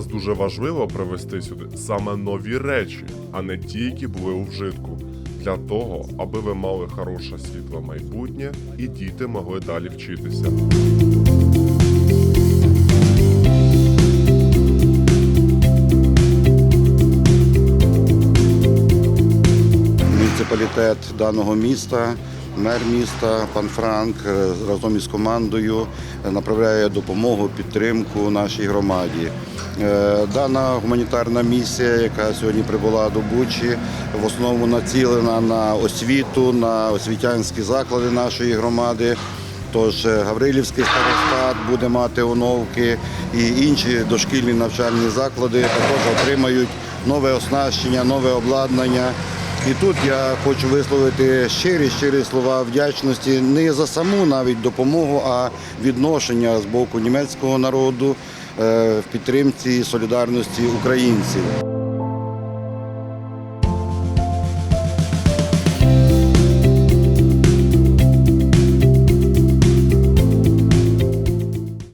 Дуже важливо привезти сюди саме нові речі, а не ті, які були у вжитку, для того, аби ви мали хороше світле майбутнє і діти могли далі вчитися. муніципалітет даного міста, мер міста пан Франк е, разом із командою е, направляє допомогу, підтримку нашій громаді. Е, Дана гуманітарна місія, яка сьогодні прибула до Бучі, в основному націлена на освіту, на освітянські заклади нашої громади. Тож е, Гаврилівський старостат буде мати оновки і інші дошкільні навчальні заклади також отримають нове оснащення, нове обладнання. І тут я хочу висловити щирі щирі слова вдячності не за саму навіть допомогу, а відношення з боку німецького народу в підтримці солідарності українців.